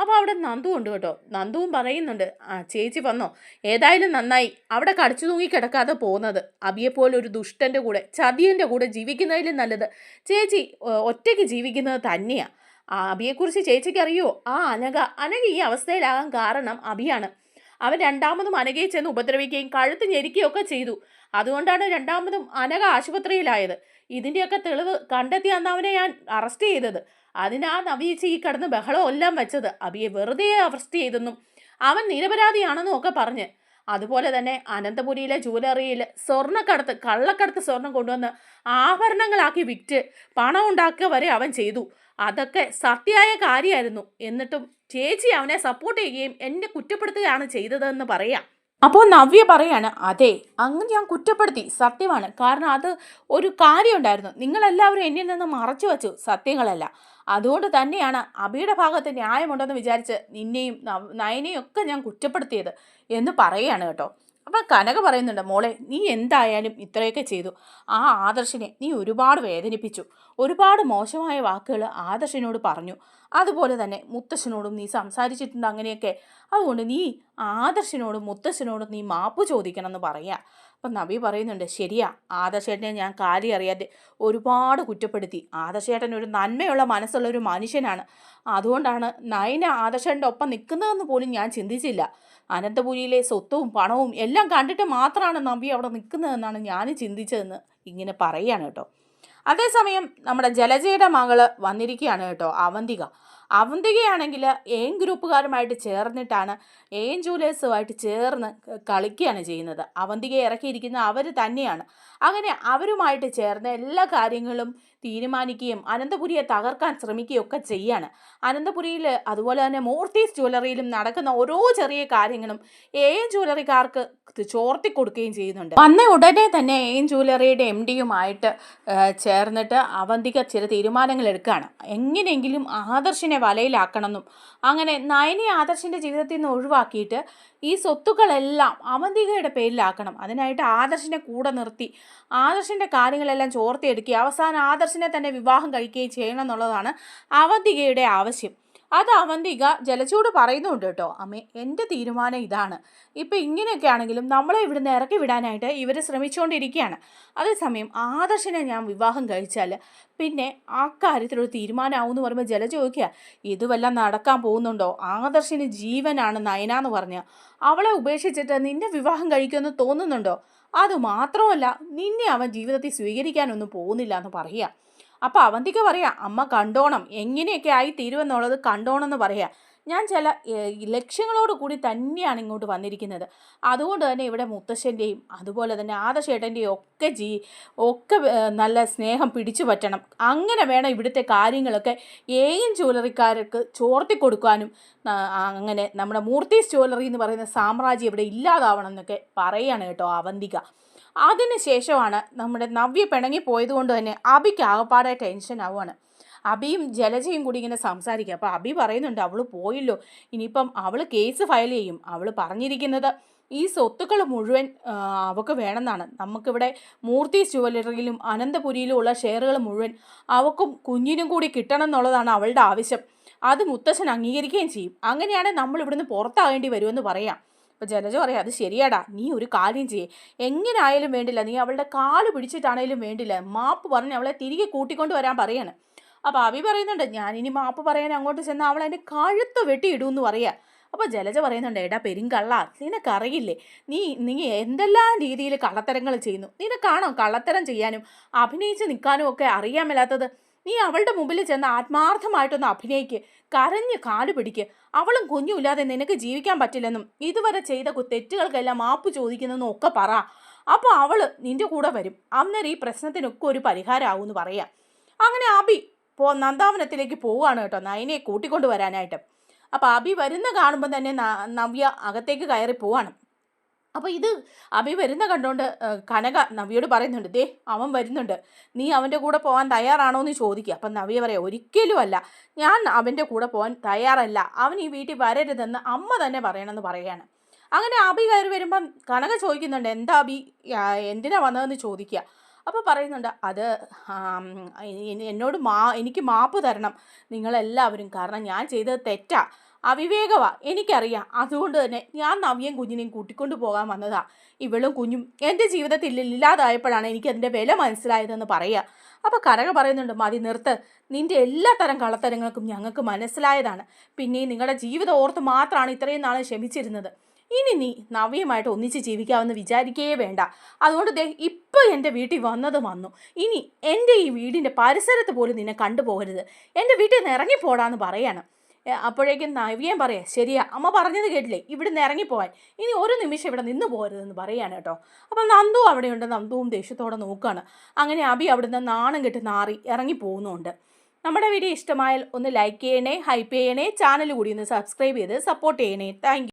അപ്പോൾ അവിടെ നന്ദു ഉണ്ട് കേട്ടോ. നന്ദുവും പറയുന്നുണ്ട് ആ ചേച്ചി വന്നോ. ഏതായാലും നന്നായി. അവിടെ കടിച്ചു തൂങ്ങി കിടക്കാതെ പോകുന്നത്. അബിയെപ്പോലെ ഒരു ദുഷ്ടന്റെ കൂടെ ചതിയന്റെ കൂടെ ജീവിക്കുന്നതിലും നല്ലത്. ചേച്ചി ഒറ്റയ്ക്ക് ജീവിക്കുന്നത് തന്നെയാണ് അബിയെക്കുറിച്ച് ചേച്ചിക്ക് അറിയോ? ആ അനഘ അനഘ ഈ അവസ്ഥയിലാകാൻ കാരണം അബിയാണ്. അവൻ രണ്ടാമതും അനഘയെ ചെന്ന് ഉപദ്രവിക്കുകയും കഴുത്ത് ഞെരിക്കുകയൊക്കെ ചെയ്തു. അതുകൊണ്ടാണ് രണ്ടാമതും അനഘ ആശുപത്രിയിലായത്. ഇതിന്റെയൊക്കെ തെളിവ് കണ്ടെത്തി അന്ന് അവനെ ഞാൻ അറസ്റ്റ് ചെയ്തത്. അതിനാ നവീച്ച് ഈ കിടന്ന് ബഹളം എല്ലാം വെച്ചത്. അബിയെ വെറുതെ അറസ്റ്റ് ചെയ്തെന്നും അവൻ നിരപരാധിയാണെന്നും ഒക്കെ പറഞ്ഞ്. അതുപോലെ തന്നെ അനന്തപുരിയിലെ ജൂവലറിയിൽ സ്വർണക്കടത്ത് കള്ളക്കടത്ത് സ്വർണം കൊണ്ടുവന്ന് ആഭരണങ്ങളാക്കി വിറ്റ് പണം ഉണ്ടാക്കുക വരെ അവൻ ചെയ്തു. അതൊക്കെ സത്യമായ കാര്യമായിരുന്നു. എന്നിട്ടും ചേച്ചി അവനെ സപ്പോർട്ട് ചെയ്യുകയും എന്നെ കുറ്റപ്പെടുത്തുകയാണ് ചെയ്തതെന്ന് പറയാം. അപ്പോൾ നവ്യ പറയാണ് അതെ അങ്ങ് ഞാൻ കുറ്റപ്പെടുത്തി സത്യമാണ്. കാരണം അത് ഒരു കാര്യമുണ്ടായിരുന്നു. നിങ്ങളെല്ലാവരും എന്നിൽ നിന്ന് മറച്ചു വച്ചു സത്യങ്ങളല്ല. അതുകൊണ്ട് തന്നെയാണ് അബിയുടെ ഭാഗത്ത് ന്യായമുണ്ടെന്ന് വിചാരിച്ച് നിന്നെയും നയനെയും ഒക്കെ ഞാൻ കുറ്റപ്പെടുത്തിയത് എന്ന് പറയുകയാണ് കേട്ടോ. അപ്പം കനക പറയുന്നുണ്ട് മോളെ നീ എന്തായാലും ഇത്രയൊക്കെ ചെയ്തു. ആ ആദർശിനെ നീ ഒരുപാട് വേദനിപ്പിച്ചു. ഒരുപാട് മോശമായ വാക്കുകൾ ആദർശിനോട് പറഞ്ഞു. അതുപോലെ തന്നെ മുത്തശ്ശനോടും നീ സംസാരിച്ചിട്ടുണ്ട് അങ്ങനെയൊക്കെ. അതുകൊണ്ട് നീ ആദർശിനോടും മുത്തശ്ശനോടും നീ മാപ്പ് ചോദിക്കണം എന്ന് പറയാം. അപ്പം നബി പറയുന്നുണ്ട് ശരിയാ ആദർശേട്ടനെ ഞാൻ കാര്യം അറിയാതെ ഒരുപാട് കുറ്റപ്പെടുത്തി. ആദർശേട്ടൻ ഒരു നന്മയുള്ള മനസ്സുള്ള ഒരു മനുഷ്യനാണ്. അതുകൊണ്ടാണ് നയന ആദർശേട്ടന്റെ ഒപ്പം നിൽക്കുന്നതെന്ന് പോലും ഞാൻ ചിന്തിച്ചില്ല. അനന്തപുരിയിലെ സ്വത്തും പണവും എല്ലാം കണ്ടിട്ട് മാത്രമാണ് നമ്പി അവിടെ നിൽക്കുന്നതെന്നാണ് ഞാൻ ചിന്തിച്ചതെന്ന് ഇങ്ങനെ പറയുകയാണ് കേട്ടോ. അതേസമയം നമ്മുടെ ജലജയുടെ മകൾ വന്നിരിക്കുകയാണ് കേട്ടോ അവന്തിക. അവന്തികയാണെങ്കിൽ എയിം ഗ്രൂപ്പുകാരുമായിട്ട് ചേർന്നിട്ടാണ് എയിം ജൂലേഴ്സുമായിട്ട് ചേർന്ന് കളിക്കുകയാണ് ചെയ്യുന്നത്. അവന്തികയെ ഇറക്കിയിരിക്കുന്ന അവർ തന്നെയാണ്. അങ്ങനെ അവരുമായിട്ട് ചേർന്ന് എല്ലാ കാര്യങ്ങളും തീരുമാനിക്കുകയും അനന്തപുരിയെ തകർക്കാൻ ശ്രമിക്കുകയും ഒക്കെ ചെയ്യാണ്. അനന്തപുരിയിൽ അതുപോലെ തന്നെ മൂർത്തീസ് ജ്വല്ലറിയിലും നടക്കുന്ന ഓരോ ചെറിയ കാര്യങ്ങളും ഏൻ ജ്വല്ലറിക്കാർക്ക് ചോർത്തി കൊടുക്കുകയും ചെയ്യുന്നുണ്ട്. വന്ന ഉടനെ തന്നെ ഏൻ ജ്വല്ലറിയുടെ എം ഡിയുമായിട്ട് ചേർന്നിട്ട് അവന്തിക ചില തീരുമാനങ്ങൾ എടുക്കുകയാണ്. എങ്ങനെയെങ്കിലും ആദർശിനെ വലയിലാക്കണമെന്നും. അങ്ങനെ നയനി ആദർശിന്റെ ജീവിതത്തിൽ നിന്ന് ഒഴിവാക്കിയിട്ട് ഈ സ്വത്തുക്കളെല്ലാം അവന്തികയുടെ പേരിലാക്കണം. അതിനായിട്ട് ആദർശിനെ കൂടെ നിർത്തി ആദർശിന്റെ കാര്യങ്ങളെല്ലാം ചോർത്തിയെടുക്കുക അവസാനം ആദർശിനെ തന്നെ വിവാഹം കഴിക്കുകയും ചെയ്യണം എന്നുള്ളതാണ് അവന്തികയുടെ ആവശ്യം. അത് അവന്തിക ജലച്ചൂട് പറയുന്നുണ്ട് കേട്ടോ. അമ്മേ എന്റെ തീരുമാനം ഇതാണ്. ഇപ്പം ഇങ്ങനെയൊക്കെ ആണെങ്കിലും നമ്മളെ ഇവിടുന്ന് ഇറക്കി വിടാനായിട്ട് ഇവർ ശ്രമിച്ചുകൊണ്ടിരിക്കുകയാണ്. അതേസമയം ആദർശനെ ഞാൻ വിവാഹം കഴിച്ചാൽ പിന്നെ ആ കാര്യത്തിലൊരു തീരുമാനമാവും എന്ന് പറയുമ്പോൾ ജല ചോദിക്കുക ഇത് വല്ലതും നടക്കാൻ പോകുന്നുണ്ടോ? ആദർശിന് ജീവനാണ് നയന എന്ന് പറഞ്ഞ അവളെ ഉപേക്ഷിച്ചിട്ട് നിന്നെ വിവാഹം കഴിക്കുമെന്ന് തോന്നുന്നുണ്ടോ? അതുമാത്രമല്ല നിന്നെ അവൻ ജീവിതത്തിൽ സ്വീകരിക്കാനൊന്നും പോകുന്നില്ല എന്ന് പറയുക. അപ്പോൾ അവന്തിക പറയാം അമ്മ കണ്ടോണം എങ്ങനെയൊക്കെ ആയി തീരുമെന്നുള്ളത് കണ്ടോണം എന്ന് പറയാം. ഞാൻ ചില ലക്ഷ്യങ്ങളോട് കൂടി തന്നെയാണ് ഇങ്ങോട്ട് വന്നിരിക്കുന്നത്. അതുകൊണ്ട് തന്നെ ഇവിടെ മുത്തശ്ശന്റെയും അതുപോലെ തന്നെ ആദശേട്ടന്റെയും ഒക്കെ ജീ ഒക്കെ നല്ല സ്നേഹം പിടിച്ചു പറ്റണം. അങ്ങനെ വേണം ഇവിടുത്തെ കാര്യങ്ങളൊക്കെ ഏയും ജ്വല്ലറിക്കാർക്ക് ചോർത്തി കൊടുക്കാനും. അങ്ങനെ നമ്മുടെ മൂർത്തീസ് ജ്വല്ലറി എന്ന് പറയുന്ന സാമ്രാജ്യം ഇവിടെ ഇല്ലാതാവണം എന്നൊക്കെ പറയാണ് കേട്ടോ അവന്തിക. അതിന് ശേഷമാണ് നമ്മുടെ നവ്യ പിണങ്ങി പോയതുകൊണ്ട് തന്നെ അബിക്ക് ആകപ്പാടെ ടെൻഷൻ ആവുകയാണ് അബിയും ജലജയും കൂടി ഇങ്ങനെ സംസാരിക്കുക അപ്പോൾ അബി പറയുന്നുണ്ട് അവൾ പോയില്ലോ. ഇനിയിപ്പം അവൾ കേസ് ഫയൽ ചെയ്യും. അവൾ പറഞ്ഞിരിക്കുന്നത് ഈ സ്വത്തുക്കൾ മുഴുവൻ അവൾക്ക് വേണമെന്നാണ്. നമുക്കിവിടെ മൂർത്തി ജുവലറിയിലും അനന്തപുരിയിലും ഉള്ള ഷെയറുകൾ മുഴുവൻ അവക്കും കുഞ്ഞിനും കൂടി കിട്ടണം എന്നുള്ളതാണ് അവളുടെ ആവശ്യം. അത് മുത്തശ്ശൻ അംഗീകരിക്കുകയും ചെയ്യും. അങ്ങനെയാണ് നമ്മൾ ഇവിടുന്ന് പുറത്താകേണ്ടി വരുമെന്ന് പറയാം. അപ്പോൾ ജലജ പറയാം അത് ശരിയാടാ നീ ഒരു കാര്യം ചെയ്യേ. എങ്ങനെ ആയാലും വേണ്ടില്ല നീ അവളുടെ കാൽ പിടിച്ചിട്ടാണേലും വേണ്ടില്ല. മാപ്പ് പറഞ്ഞ് അവളെ തിരികെ കൂട്ടിക്കൊണ്ട് വരാൻ പറയാണ്. അപ്പോൾ അവി പറയുന്നുണ്ട് ഞാൻ ഇനി മാപ്പ് പറയാൻ അങ്ങോട്ട് ചെന്നാൽ അവൾ എന്റെ കഴുത്ത് വെട്ടിയിടുമെന്ന് പറയാ. അപ്പോൾ ജലജ പറയുന്നുണ്ട് എടാ പെരുങ്കള്ള നിനക്കറിയില്ലേ? നീ നീ എന്തെല്ലാം രീതിയിൽ കള്ളത്തരങ്ങൾ ചെയ്യുന്നു? നിനക്കാണോ കള്ളത്തരം ചെയ്യാനും അഭിനയിച്ച് നിൽക്കാനും ഒക്കെ അറിയാമല്ലാത്തത് നീ അവളുടെ മുമ്പിൽ ചെന്ന് ആത്മാർത്ഥമായിട്ടൊന്ന് അഭിനയിക്ക്. കരഞ്ഞ് കാൽ പിടിക്ക്. അവളും കുഞ്ഞുമില്ലാതെ നിനക്ക് ജീവിക്കാൻ പറ്റില്ലെന്നും ഇതുവരെ ചെയ്ത തെറ്റുകൾക്കെല്ലാം മാപ്പ് ചോദിക്കുന്നെന്നും ഒക്കെ പറ. അപ്പോൾ അവൾ നിന്റെ കൂടെ വരും. അന്നേരം ഈ പ്രശ്നത്തിനൊക്കെ ഒരു പരിഹാരമാവുമെന്ന് പറയാ. അങ്ങനെ അബി പോ നന്ദാവനത്തിലേക്ക് പോവുകയാണ് കേട്ടോ നയനെ കൂട്ടിക്കൊണ്ട് വരാനായിട്ട് അപ്പോൾ അബി വരുന്ന കാണുമ്പോൾ തന്നെ നവ്യ അകത്തേക്ക് കയറി പോവാണ്. അപ്പോൾ ഇത് അഭി വരുന്ന കണ്ടുകൊണ്ട് കനക നവിയോട് പറയുന്നുണ്ട് ദേ അവൻ വരുന്നുണ്ട്. നീ അവന്റെ കൂടെ പോകാൻ തയ്യാറാണോ എന്ന് ചോദിക്കുക അപ്പം നവിയ പറയാം ഒരിക്കലും അല്ല ഞാൻ അവന്റെ കൂടെ പോകാൻ തയ്യാറല്ല. അവൻ ഈ വീട്ടിൽ വരരുതെന്ന് അമ്മ തന്നെ പറയണമെന്ന് പറയുകയാണ്. അങ്ങനെ അബി കയറി വരുമ്പം കനക ചോദിക്കുന്നുണ്ട് എന്താ അബി എന്തിനാ വന്നതെന്ന് ചോദിക്കുക അപ്പോൾ പറയുന്നുണ്ട് അത് എന്നോട് മാ എനിക്ക് മാപ്പ് തരണം നിങ്ങളെല്ലാവരും. കാരണം ഞാൻ ചെയ്തത് തെറ്റാ. അവിവേകമാ എനിക്കറിയാം. അതുകൊണ്ട് തന്നെ ഞാൻ നവ്യം കുഞ്ഞിനെയും കൂട്ടിക്കൊണ്ട് പോകാൻ വന്നതാ. ഇവളും കുഞ്ഞും എന്റെ ജീവിതത്തിൽ ഇല്ലാതായപ്പോഴാണ് എനിക്കതിന്റെ വില മനസ്സിലായതെന്ന് പറയുക. അപ്പോൾ കരക പറയുന്നുണ്ട് മതി നിർത്ത്. നിന്റെ എല്ലാ തരം കള്ളത്തരങ്ങൾക്കും ഞങ്ങൾക്ക് മനസ്സിലായതാണ്. പിന്നെ നിങ്ങളുടെ ജീവിതം ഓർത്ത് മാത്രമാണ് ഇത്രയും നാളെ ക്ഷമിച്ചിരുന്നത്. ഇനി നീ നവ്യമായിട്ട് ഒന്നിച്ച് ജീവിക്കാമെന്ന് വിചാരിക്കുകയേ വേണ്ട. അതുകൊണ്ട് ദേ ഇപ്പോൾ എന്റെ വീട്ടിൽ വന്നത് വന്നു. ഇനി എന്റെ ഈ വീടിന്റെ പരിസരത്ത് പോലും നിന്നെ കണ്ടുപോകരുത്. എന്റെ വീട്ടിൽ നിന്ന് ഇറങ്ങിപ്പോടാന്ന് പറയാണ്. അപ്പോഴേക്കും നവ്യം പറയാം ശരിയാ അമ്മ പറഞ്ഞത് കേട്ടില്ലേ? ഇവിടുന്ന് ഇറങ്ങിപ്പോവാൻ. ഇനി ഒരു നിമിഷം ഇവിടെ നിന്ന് പോരുതെന്ന് പറയാണ് കേട്ടോ. അപ്പം നന്ദു അവിടെയുണ്ട്. നന്ദുവും ദേഷ്യത്തോടെ നോക്കുകയാണ് അങ്ങനെ അബി അവിടുന്ന് നാണം കെട്ട് നാറി ഇറങ്ങിപ്പോകുന്നുണ്ട് നമ്മുടെ വീഡിയോ ഇഷ്ടമായാൽ ഒന്ന് ലൈക്ക് ചെയ്യണേ ഹൈപ്പ് ചെയ്യണേ ചാനൽ കൂടി ഒന്ന് സബ്സ്ക്രൈബ് ചെയ്ത് സപ്പോർട്ട് ചെയ്യണേ. താങ്ക്